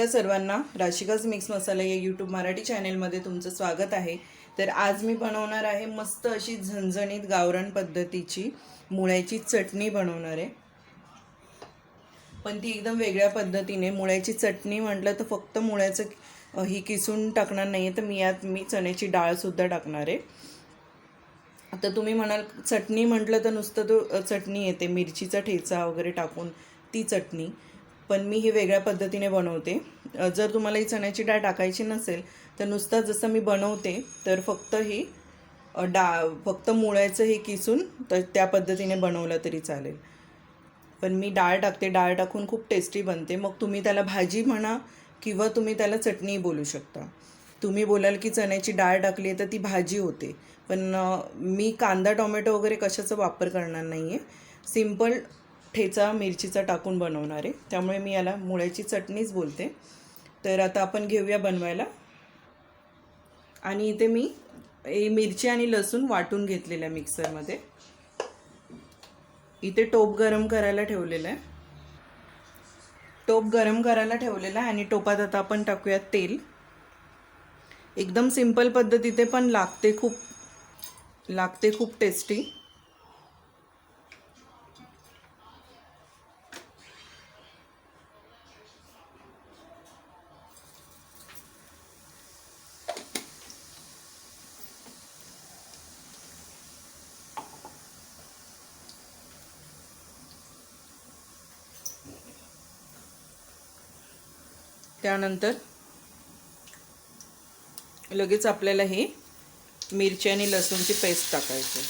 नमस्कार सर्वांना. राशिकाज मिक्स मसाला या यूट्यूब मराठी चॅनेलमध्ये तुमचं स्वागत आहे. तर आज मी बनवणार आहे मस्त अशी झणझणीत गावरण पद्धतीची मुळ्याची चटणी बनवणार आहे. पण ती एकदम वेगळ्या पद्धतीने मुळ्याची चटणी म्हटलं तर फक्त मुळ्याचं ही किसून टाकणार नाही आहे तर मी यात मी चण्याची डाळसुद्धा टाकणार आहे. आता तुम्ही म्हणाल चटणी म्हटलं तर नुसतं तो चटणी येते मिरचीचा ठेचा वगैरे टाकून ती चटणी. पण मी ही वेगळ्या पद्धतीने बनवते. जर तुम्हाला ही चण्याची डाळ टाकायची नसेल तर नुसतं जसं मी बनवते तर फक्त ही डा फक्त मुळ्याचं हे किसून तर त्या पद्धतीने बनवलं तरी चालेल. पण मी डाळ टाकते डाळ टाकून खूप टेस्टी बनते. मग तुम्ही त्याला भाजी म्हणा किंवा तुम्ही त्याला चटणी बोलू शकता. तुम्ही बोलाल की चण्याची डाळ टाकली तर ती भाजी होते. पण मी कांदा टोमॅटो वगैरे कशाचा वापर करणार नाही आहे सिंपल ठेचा मिरचीचा टाकून बनवणार आहे. त्यामुळे मी याला मुळ्याची चटणीच बोलते. तर आता आपण घेऊया बनवायला. आणि इथे मी ए, मिरची आणि लसूण वाटून घेतलेलं आहे मिक्सरमध्ये. इथे टोप गरम करायला ठेवलेलं आहे. टोप गरम करायला ठेवलेला आहे आणि टोपात आता आपण टाकूया तेल. एकदम सिंपल पद्धतीते पण लागते खूप लागते खूप टेस्टी त्यानंतर लगेच आपल्याला हे मिरची आणि लसूणची पेस्ट टाकायची.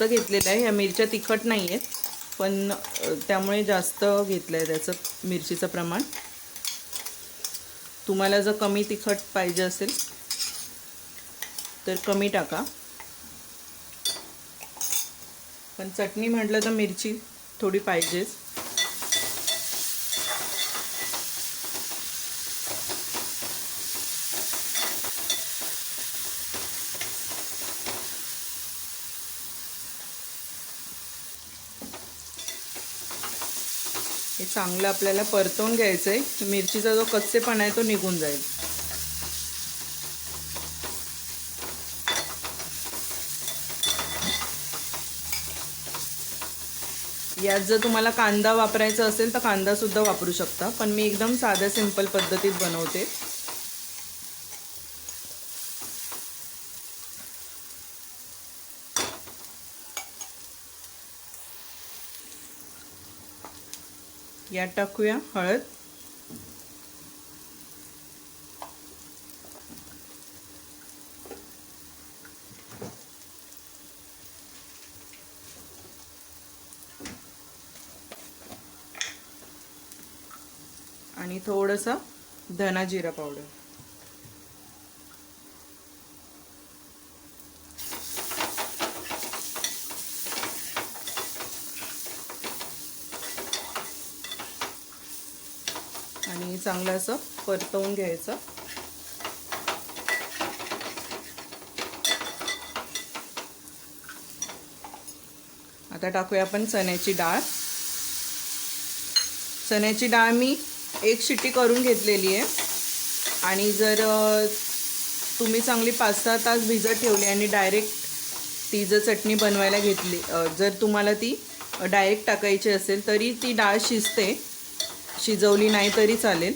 घेतलेलं आहे. या मिरच्या तिखट नाही आहेत पण त्यामुळे जास्त घेतलं आहे त्याचं मिरचीचं प्रमाण. तुम्हाला जर कमी तिखट पाहिजे असेल तर कमी टाका. पण चटणी म्हटलं तर मिरची थोडी पाहिजेच. चांगलं आपल्याला परतवून घ्यायचं आहे मिरचीचा जो कच्चेपणा आहे तो निघून जाईल. यात जर तुम्हाला कांदा वापरायचा असेल तर कांदा सुद्धा वापरू शकता. पण मी एकदम साध्या सिंपल पद्धतीत बनवते. यात टाकूया हळद. आणि थोडंसं धना जिरा पावडर आणि चांगलं असं परतवून घ्यायचं. आता टाकूया आपण चण्याची डाळ. चण्याची डाळ मी एक शिट्टी करून घेतलेली आहे. आणि जर तुम्ही चांगली पाच सहा तास भिजत ठेवली आणि डायरेक्ट ती जर चटणी बनवायला घेतली जर तुम्हाला ती डायरेक्ट टाकायची असेल तरी ती डाळ शिजते. शिजवली नाही तरी चालेल.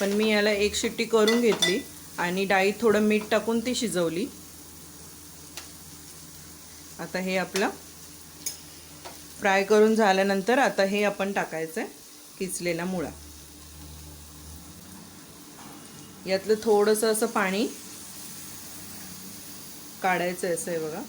पण मी याला एक शिट्टी करून घेतली आणि डाळीत थोडं मीठ टाकून ती शिजवली. आता हे आपलं फ्राय करून झाल्यानंतर आता हे आपण टाकायचं आहे किचलेला मुळा. यातलं थोडंसं असं पाणी काढायचं असं आहे बघा.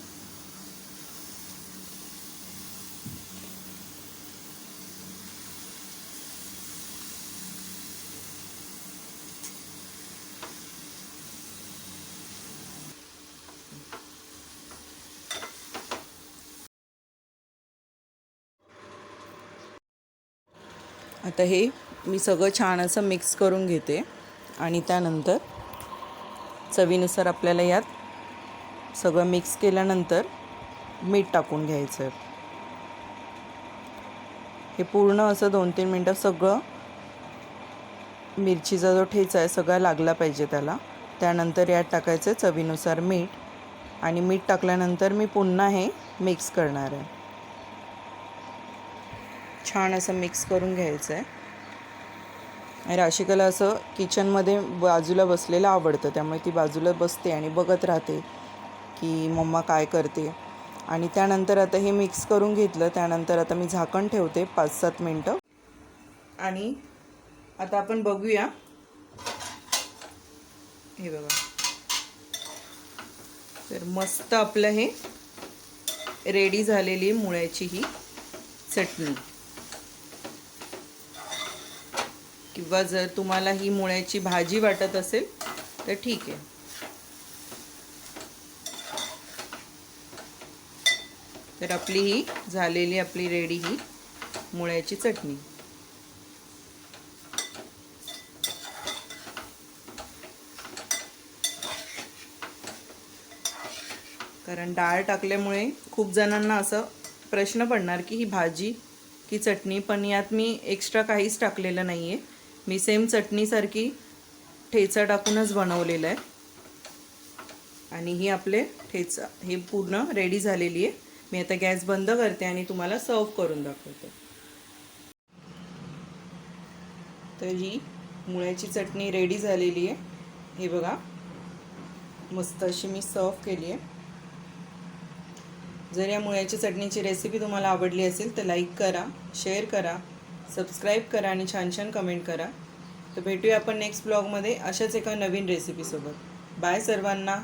आता हे मी सगळं छान असं मिक्स करून घेते आणि त्यानंतर चवीनुसार आपल्याला यात सगळं मिक्स केल्यानंतर मीठ टाकून घ्यायचं आहे. हे पूर्ण असं दोन तीन मिनटं सगळं मिरचीचा जो ठेचा आहे सगळा लागला पाहिजे त्याला. त्यानंतर यात टाकायचं चवीनुसार मीठ आणि मीठ टाकल्यानंतर मी पुन्हा हे मिक्स करणार आहे. छान असं मिक्स करून घ्यायचं आहे राशिकला राशिकाला असं किचनमध्ये बाजूला बसलेलं आवडतं त्यामुळे ती बाजूला बसते आणि बघत राहते की मम्मा काय करते. आणि त्यानंतर आता हे मिक्स करून घेतलं त्यानंतर आता मी झाकण ठेवते पाच सात मिनटं. आणि आता आपण बघूया. हे बघा. तर मस्त आपलं हे रेडी झालेली आहे मुळ्याची ही चटणी. किंवा जर तुम्हाला ही मुळ्याची भाजी वाटत असेल तर ठीक आहे. तर आपली ही झालेली आपली रेडी ही मुळ्याची चटणी. कारण डाळ टाकल्यामुळे खूप जणांना असं प्रश्न पडणार की ही भाजी की चटणी पण यात मी एक्स्ट्रा काहीच टाकलेलं नाही आहे मी सेम चटणीसारखी ठेचा टाकूनच बनवलेलं आहे. आणि ही आपले ठेचा हे पूर्ण रेडी झालेली आहे. मी आता गॅस बंद करते आणि तुम्हाला सर्व करून दाखवते. तर ही मुळ्याची चटणी रेडी झालेली आहे. हे बघा मस्त अशी मी सर्व केली आहे. जर या मुळ्याची चटणीची रेसिपी तुम्हाला आवडली असेल तर लाईक करा शेअर करा. सबस्क्राईब करा आणि छान छान कमेंट करा. तर भेटूया आपण नेक्स्ट ब्लॉगमध्ये अशाच एका नवीन रेसिपीसोबत बाय सर्वांना.